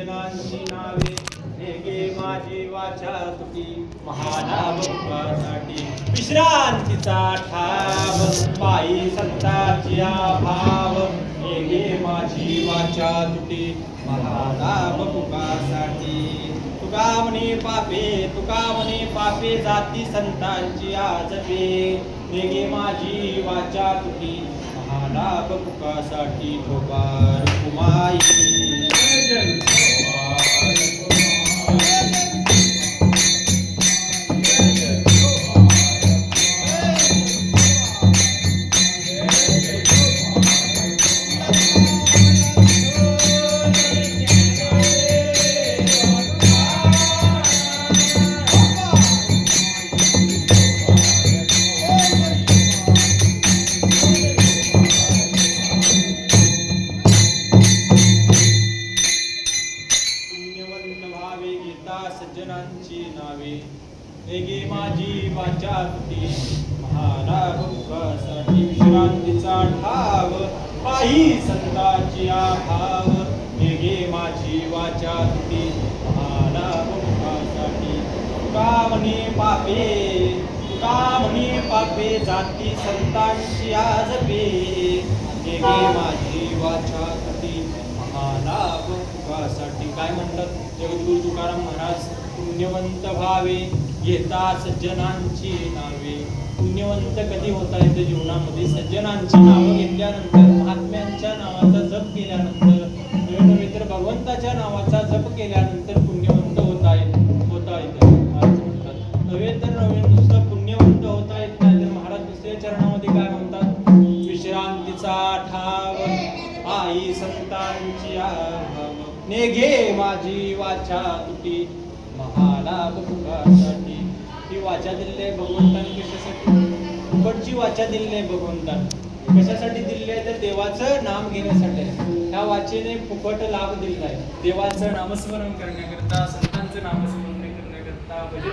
सज्जनांची नावे एके माझे वाचा तुकी महानामसाठी विश्रांतीचा ठाव पायी संताची भाव एके माझी वाचा तुकी महानाम तुकासाठी तुका म्हणे पापे तुका म्हणे पापे जाती संतांची आजपे. वेगे माझी वाचा तुकी महानाभ पुकासाठी ठोकार कुमार नावे. हे माझी वाचा तुटी. महाराग मुखासाठी विश्रांतीचा ठाव. पाही संताची आभाव. हे माझी वाचा तुटी. महाराग मुखासाठी तुका म्हणे पापे. तुका म्हणे पापे जाती संतांची आज पे. हे माझी वाचा तुटी. महाराग तुकासाठी काय म्हणतात? जगद्गुरु तुकाराम महाराज पुण्यवंत भावे घेता सज्जनांची नावे. पुण्यवंत कधी होता येते जीवनामध्ये? सज्जनांची नावं घेतल्यानंतर महात्म्यांच्या नावाचा जप केल्यानंतर नव्हे तर भगवंताच्या नावाचा जप केल्यानंतर पुण्यवंत होता येत होता येत महाराज म्हणतात नव्हे तर नव्हे नुसतं पुण्यवंत होता येत नाही तर महाराज दुसऱ्या चरणामध्ये काय म्हणतात? विश्रांतीचा ठाव आई संतांची आभाव माझी वाचा तुटी. महालाभ तुकासाठी ही वाचा दिले आहे कशासाठी? फुकटची वाचा दिले भगवंतान. कशासाठी दिले तर देवाचं नाम घेण्यासाठी. ह्या वाचेने फुकट लाभ दिला आहे देवाचं नामस्मरण करण्याकरता संतांचं नामस्मरण करण्याकरता